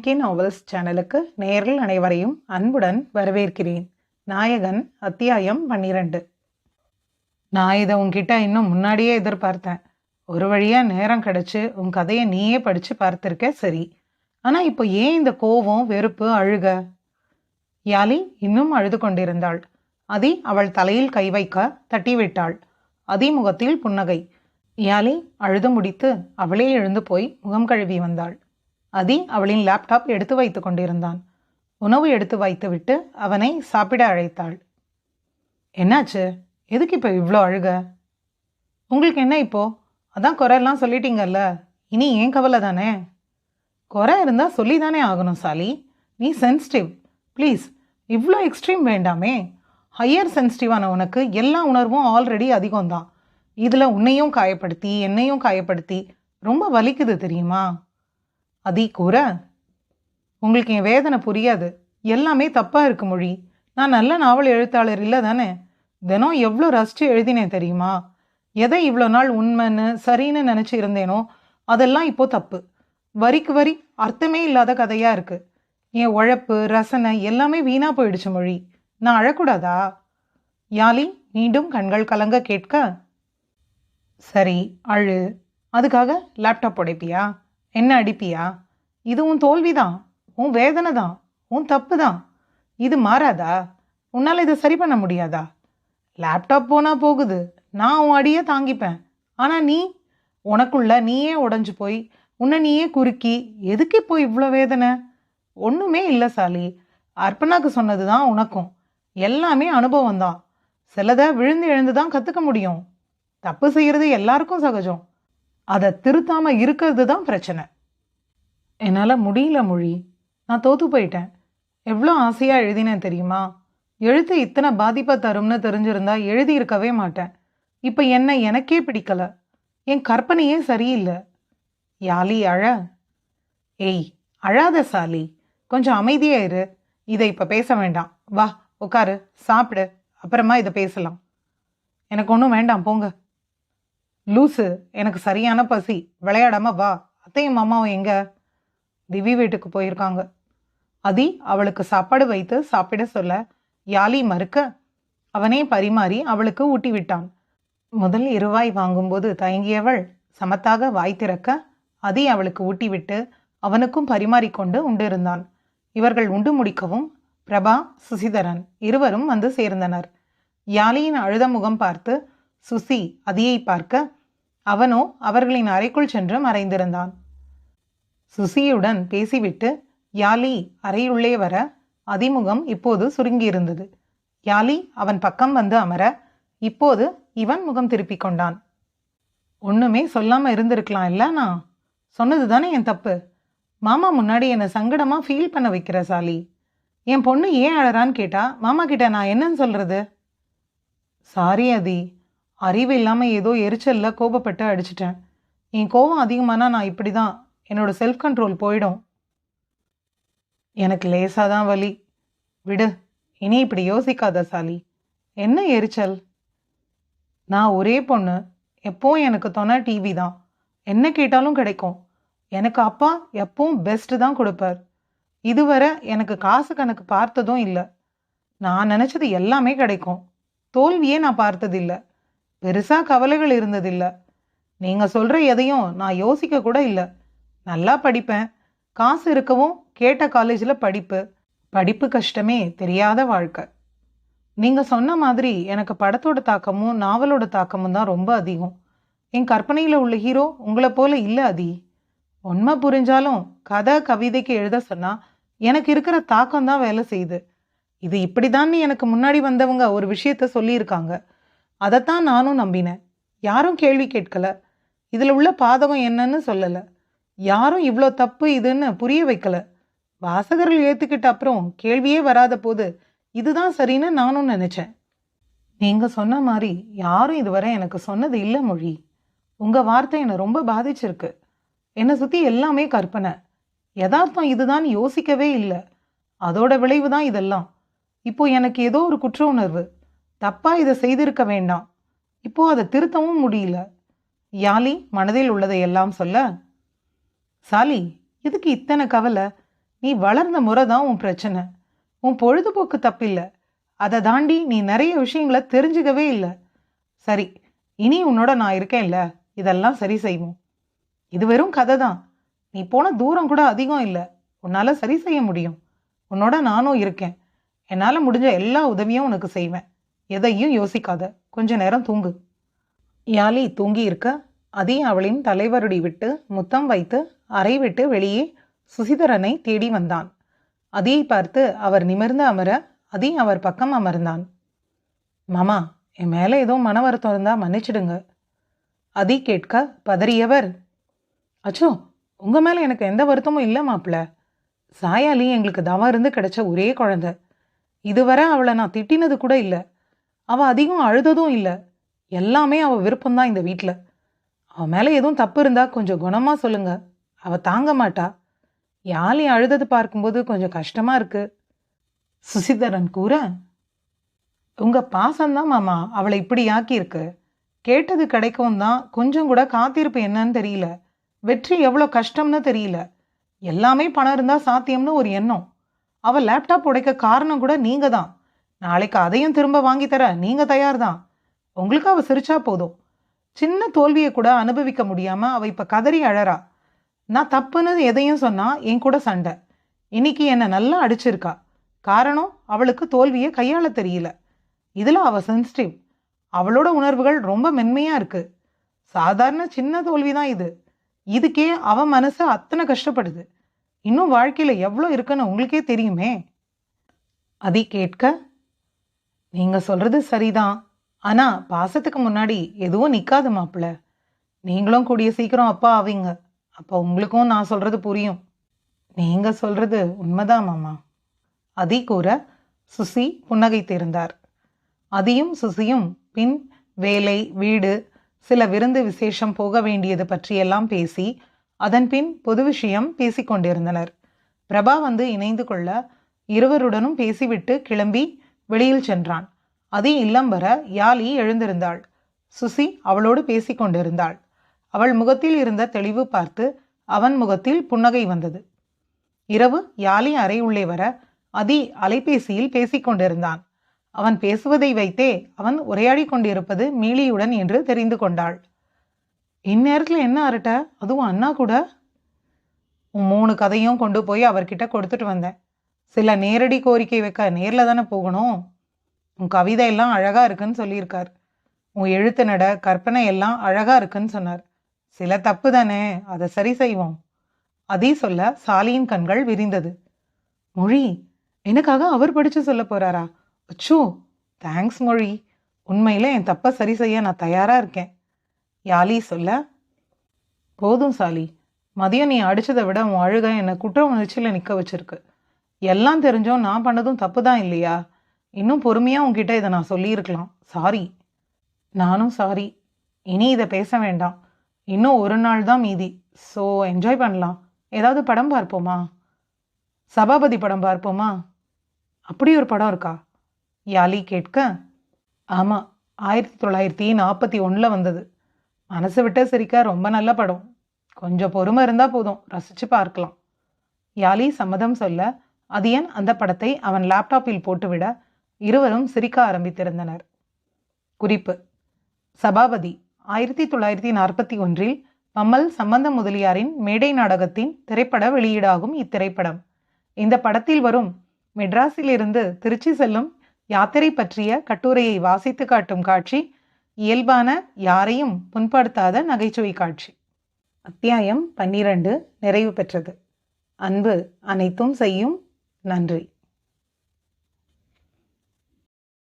K novels சேனலுக்கு நேரில் அனைவரையும் அன்புடன் வரவேற்கிறேன். நாயகன் அத்தியாயம் பன்னிரண்டு. நான் இதை உன்கிட்ட இன்னும் முன்னாடியே எதிர்பார்த்தேன். ஒரு வழியா நேரம் கிடைச்சு உன் கதையை நீயே படிச்சு பார்த்துருக்க சரி. ஆனா இப்போ ஏன் இந்த கோபம் வெறுப்பு அழுக? யாலி இன்னும் அழுது கொண்டிருந்தாள். அதி அவள் தலையில் கை வைக்க தட்டிவிட்டாள். அதி முகத்தில் புன்னகை. யாலி அழுது முடித்து அவளே எழுந்து போய் முகம் கழுவி வந்தாள். அதி அவளின் லேப்டாப் எடுத்து வைத்து கொண்டிருந்தான். உணவு எடுத்து வைத்துவிட்டு அவனை சாப்பிட அழைத்தாள். என்னாச்சு? எதுக்கு இப்போ இவ்வளோ அழுக? உங்களுக்கு என்ன இப்போ? அதான் குறையெல்லாம் சொல்லிட்டீங்கல்ல. இனி ஏன் கவலை தானே? குறை இருந்தால் சொல்லி தானே ஆகணும் சாலி. நீ சென்சிட்டிவ் ப்ளீஸ் இவ்வளோ எக்ஸ்ட்ரீம் வேண்டாமே. ஹையர் சென்சிட்டிவான உனக்கு எல்லா உணர்வும் ஆல்ரெடி அதிகம்தான். இதில் உன்னையும் காயப்படுத்தி என்னையும் காயப்படுத்தி ரொம்ப வலிக்குது தெரியுமா? அதீ கூற உங்களுக்கு என் வேதனை புரியாது. எல்லாமே தப்பாக இருக்கு மொழி. நான் நல்ல நாவல் எழுத்தாளர் இல்லை தானே. தினம் எவ்வளோ ரசித்து எழுதினேன் தெரியுமா? எதை இவ்வளோ நாள் உண்மைன்னு சரின்னு நினச்சி இருந்தேனோ அதெல்லாம் இப்போ தப்பு. வரிக்கு வரி அர்த்தமே இல்லாத கதையாக இருக்குது என் உழைப்பு ரசனை எல்லாமே வீணாக போயிடுச்சு மொழி. நான் அழக்கூடாதா? யாலி மீண்டும் கண்கள் கலங்க கேட்க சரி அழு. அதுக்காக லேப்டாப் உடைப்பியா? என்ன அடிப்பியா? இது உன் தோல்விதான் உன் வேதனை தான் உன் தப்பு தான் இது மாறாதா? உன்னால் இதை சரி பண்ண முடியாதா? லேப்டாப் போனால் போகுது நான் உன் அடியை தாங்கிப்பேன். ஆனால் நீ உனக்குள்ள நீயே உடஞ்சி போய் உன்னை நீயே குறுக்கி எதுக்கு இப்போ இவ்வளோ வேதனை? ஒன்றுமே இல்லை சாலி. அர்ப்பணாக்கு சொன்னது தான் உனக்கும். எல்லாமே அனுபவம் தான் சிலதை விழுந்து எழுந்து தான் கற்றுக்க முடியும். தப்பு செய்கிறது எல்லாருக்கும் சகஜம். அதை திருத்தாம இருக்கிறது தான் பிரச்சனை. என்னால் முடியல மொழி. நான் தோத்து போயிட்டேன். எவ்வளோ ஆசையாக எழுதினேன் தெரியுமா? எழுத்து இத்தனை பாதிப்பை தரும்னு தெரிஞ்சிருந்தா எழுதியிருக்கவே மாட்டேன். இப்போ என்ன எனக்கே பிடிக்கல. என் கற்பனையே சரியில்லை. யாலி அழ. ஏய் அழாத சாலி. கொஞ்சம் அமைதியாக இரு. இதை இப்போ பேச வேண்டாம். வா உட்காரு சாப்பிடு. அப்புறமா இதை பேசலாம். எனக்கு ஒன்றும் வேண்டாம் போங்க. லூசு எனக்கு சரியான பசி. விளையாடாம வா. அத்தையும் மாமாவும் எங்க? திவி வீட்டுக்கு போயிருக்காங்க. அதி அவளுக்கு சாப்பாடு வைத்து சாப்பிட சொல்ல யாலி மறுக்க? அவனே பரிமாறி அவளுக்கு ஊட்டி விட்டான். முதல் இருவாய் வாங்கும்போது தயங்கியவள் சமத்தாக வாய் திறக்க? அதி அவளுக்கு ஊட்டிவிட்டு அவனுக்கும் பரிமாறிக்கொண்டு உண்டிருந்தான். இவர்கள் உண்டு முடிக்கவும் பிரபா சுசிதரன் இருவரும் வந்து சேர்ந்தனர். யாலியின் அழுத முகம் பார்த்து சுசி அதியை பார்க்க அவனோ அவர்களின் அறைக்குள் சென்று மறைந்திருந்தான். சுசியுடன் பேசிவிட்டு யாலி அறையுள்ளே வர. அதிமுகம் இப்போது சுருங்கியிருந்தது. யாலி அவன் பக்கம் வந்து அமர. இப்போது இவன் முகம் திருப்பிக் கொண்டான். ஒண்ணுமே சொல்லாம இருந்திருக்கலாம் இல்ல சொன்னது தானே என் தப்பு? மாமா முன்னாடி என்னை சங்கடமா ஃபீல் பண்ண வைக்கிற சாலி. என் பொண்ணு ஏன் அழறான்னு கேட்டா மாமா கிட்ட நான் என்னன்னு சொல்றது? சாரி அதி. அறிவு இல்லாமல் ஏதோ எரிச்சலில் கோபப்பட்டு அடிச்சிட்டேன். என் கோபம் அதிகமானா நான் இப்படி தான் என்னோட செல்ஃப் கண்ட்ரோல் போயிடும். எனக்கு லேசாக தான் வலி. விடு இனி இப்படி யோசிக்காத சாலி. என்ன எரிச்சல்? நான் ஒரே பொண்ணு. எப்பவும் எனக்கு துணை டிவி தான். என்ன கேட்டாலும் கிடைக்கும். எனக்கு அப்பா எப்பவும் பெஸ்ட்டு தான் கொடுப்பார். இதுவரை எனக்கு காசு கணக்கு பார்த்ததும் இல்லை. நான் நினச்சது எல்லாமே கிடைக்கும். தோல்வியே நான் பார்த்ததில்லை. பெருசாக கவலைகள் இருந்ததில்லை. நீங்கள் சொல்கிற எதையும் நான் யோசிக்க கூட இல்லை. நல்லா படிப்பேன். காசு இருக்கவும் கேட்ட காலேஜில் படிப்பு. படிப்பு கஷ்டமே தெரியாத வாழ்க்கை. நீங்கள் சொன்ன மாதிரி எனக்கு படத்தோட தாக்கமும் நாவலோட தாக்கமும் தான் ரொம்ப அதிகம். என் கற்பனையில் உள்ள ஹீரோ உங்களை போல இல்லை அதி. உண்மை புரிஞ்சாலும் கதை கவிதைக்கு எழுத சொன்னால் எனக்கு இருக்கிற தாக்கம் தான் வேலை செய்யுது. இது இப்படிதான்னு எனக்கு முன்னாடி வந்தவங்க ஒரு விஷயத்த சொல்லியிருக்காங்க. அதைத்தான் நானும் நம்பினேன். யாரும் கேள்வி கேட்கல. இதில் உள்ள பாதகம் என்னன்னு சொல்லலை. யாரும் இவ்வளோ தப்பு இதுன்னு புரிய வைக்கல. வாசகர்கள் ஏற்றுக்கிட்ட அப்புறம் கேள்வியே வராத போது இதுதான் சரின்னு நானும் நினச்சேன். நீங்கள் சொன்ன மாதிரி யாரும் இதுவரை எனக்கு சொன்னது இல்லை மொழி. உங்கள் வார்த்தை என்னை ரொம்ப பாதிச்சிருக்கு. என்னை சுற்றி எல்லாமே கற்பனை. யதார்த்தம் இதுதான் யோசிக்கவே இல்லை. அதோட விளைவு தான் இதெல்லாம். இப்போ எனக்கு ஏதோ ஒரு குற்ற உணர்வு. தப்பாக இதை செய்திருக்க வேண்டாம். இப்போ அதை திருத்தவும் முடியல. யாலி மனதில் உள்ளதை எல்லாம் சொல்ல சாலி எதுக்கு இத்தனை கவலை? நீ வளர்ந்த முறை தான் உன் பிரச்சனை. உன் பொழுதுபோக்கு தப்பில்லை. அதை தாண்டி நீ நிறைய விஷயங்களை தெரிஞ்சுக்கவே இல்லை. சரி இனி உன்னோட நான் இருக்கேன்ல. இதெல்லாம் சரி செய்வோம். இது வெறும் கதை தான். நீ போன தூரம் கூட அதிகம் இல்லை. உன்னால் சரி செய்ய முடியும். உன்னோட நானும் இருக்கேன். என்னால் முடிஞ்ச எல்லா உதவியும் உனக்கு செய்வேன். எதையும் யோசிக்காத. கொஞ்ச நேரம் தூங்கு. யாலி தூங்கி இருக்க அதி அவளின் தலைவருடி விட்டு முத்தம் வைத்து அறை விட்டு வெளியே சுசிதரனை தேடி வந்தான். அதியை பார்த்து அவர் நிமிர்ந்து அமர அதி அவர் பக்கம் அமர்ந்தான். மாமா என் மேலே ஏதோ மன வருத்தம் இருந்தா மன்னிச்சிடுங்க. அதி கேட்க பதறியவர் அச்சோ உங்க மேல எனக்கு எந்த வருத்தமும் இல்லை மாப்பிள்ள. சாயாலி எங்களுக்கு தவம் இருந்து கிடைச்ச ஒரே குழந்தை. இதுவரை அவளை நான் திட்டினது கூட இல்லை. அவள் அதிகம் அழுததும் இல்லை. எல்லாமே அவள் விருப்பம்தான் இந்த வீட்டில் அவள் மேலே எதுவும் தப்பு இருந்தா கொஞ்சம் குணமா சொல்லுங்க. அவள் தாங்க மாட்டா. யாழி அழுதது பார்க்கும்போது கொஞ்சம் கஷ்டமா இருக்கு. சுசிதரன் கூற உங்க பாசம்தான் மாமா. அவளை இப்படி ஆக்கியிருக்கு. கேட்டது கிடைக்கவும் தான் கொஞ்சம் கூட காத்திருப்பு என்னன்னு தெரியல. வெற்றி எவ்வளோ கஷ்டம்னு தெரியல. எல்லாமே பணம் இருந்தா சாத்தியம்னு ஒரு எண்ணம். அவள் லேப்டாப் உடைக்க காரணம் கூட நீங்கள் தான் நாளைக்கு அதையும் திரும்ப வாங்கி தர நீங்க தயார் தான் உங்களுக்கு அவ சிரிச்சா போதும். சின்ன தோல்வியை கூட அனுபவிக்க முடியாம அவ இப்ப கதறி அழறா. நான் தப்புன்னு எதையும் சொன்னா என் கூட சண்டை. இன்னைக்கு என்னை நல்லா அடிச்சிருக்கா. காரணம் அவளுக்கு தோல்வியை கையாள தெரியல. இதில் அவ சென்சிட்டிவ் அவளோட உணர்வுகள் ரொம்ப மென்மையா இருக்கு. சாதாரண சின்ன தோல்வி தான் இது. இதுக்கே அவ மனசு அத்தனை கஷ்டப்படுது. இன்னும் வாழ்க்கையில் எவ்வளோ இருக்குன்னு உங்களுக்கே தெரியுமே. அதை கேட்க நீங்க சொல்றது சரிதான். ஆனா பாசத்துக்கு முன்னாடி எதுவும் நிக்காது மாப்பிள்ள. நீங்களும் கூடிய சீக்கிரம் அப்பா ஆவீங்க. அப்போ உங்களுக்கும் நான் சொல்றது புரியும். நீங்க சொல்றது உண்மைதான் மாமா. அதி கூற சுசி புன்னகைத்திருந்தார். அதியும் சுசியும் பின் வேலை வீடு சில விருந்து விசேஷம் போக வேண்டியது பற்றியெல்லாம் பேசி அதன் பின் பொது விஷயம் பேசிக்கொண்டிருந்தனர். பிரபா வந்து இணைந்து கொள்ள இருவருடனும் பேசிவிட்டு கிளம்பி வெளியில் சென்றான். அது இல்லம் வர யாலி எழுந்திருந்தாள். சுசி அவளோடு பேசிக்கொண்டிருந்தாள் அவள் முகத்தில் இருந்த தெளிவு பார்த்து அவன் முகத்தில் புன்னகை வந்தது. இரவு யாலி அறை உள்ளே வர அதி அலைபேசியில் பேசிக்கொண்டிருந்தான் அவன் பேசுவதை வைத்தே அவன் உரையாடி கொண்டிருப்பது மீளியுடன் என்று தெரிந்து கொண்டாள். இந்நேரத்தில் என்ன அரட்ட? அதுவும் அண்ணா கூட? உன் மூணு கதையும் கொண்டு போய் அவர்கிட்ட கொடுத்துட்டு வந்தேன். சில நேரடி கோரிக்கை வைக்க நேரில் தானே போகணும்? உன் கவிதை எல்லாம் அழகா இருக்குன்னு சொல்லியிருக்கார். உன் எழுத்து நட கற்பனை எல்லாம் அழகா இருக்குன்னு சொன்னார். சில தப்பு தானே அதை சரி செய்வோம். அதே சொல்ல சாலியின் கண்கள் விரிந்தது. மொழி எனக்காக அவர் படிச்சு சொல்ல போறாரா? அச்சோ தேங்க்ஸ் மொழி. உண்மையில என் தப்பை சரி செய்ய நான் தயாரா இருக்கேன். யாலி சொல்ல போதும் சாலி. மதியம் நீ அடிச்சதை விட உன் அழுகை என்னை குற்ற உணர்ச்சியில் நிற்க வச்சிருக்கு. எல்லாம் தெரிஞ்சும் நான் பண்ணதும் தப்பு தான் இல்லையா? இன்னும் பொறுமையாக உங்ககிட்ட இதை நான் சொல்லியிருக்கலாம். சாரி நானும் சாரி இனி இதை பேச வேண்டாம். இன்னும் ஒரு நாள் தான் மீதி. ஸோ என்ஜாய் பண்ணலாம். ஏதாவது படம் பார்ப்போமா? சபாபதி படம் பார்ப்போமா? அப்படி ஒரு படம் இருக்கா? யாலி கேட்க ஆமாம் ஆயிரத்தி தொள்ளாயிரத்தி நாற்பத்தி ஒன்றில் வந்தது. மனசு விட்டு சிரிக்க ரொம்ப நல்ல படம். கொஞ்சம் பொறுமை இருந்தால் போதும். ரசித்து பார்க்கலாம். யாலி சம்மதம் சொல்ல அதியன் அந்த படத்தை அவன் லேப்டாப்பில் போட்டுவிட இருவரும் சிரிக்க ஆரம்பித்திருந்தனர். குறிப்பு. சபாபதி ஆயிரத்தி தொள்ளாயிரத்தி நாற்பத்தி ஒன்றில் பம்மல் சம்பந்த முதலியாரின் மேடை நாடகத்தின் திரைப்பட வெளியீடாகும் இத்திரைப்படம். இந்த படத்தில் வரும் மெட்ராஸிலிருந்து திருச்சி செல்லும் யாத்திரை பற்றிய கட்டுரையை வாசித்து காட்டும் காட்சி இயல்பான யாரையும் புண்படுத்தாத நகைச்சுவை காட்சி. அத்தியாயம் பன்னிரண்டு நிறைவு பெற்றது. அன்பு அனைத்தும் செய்யும் நன்றி.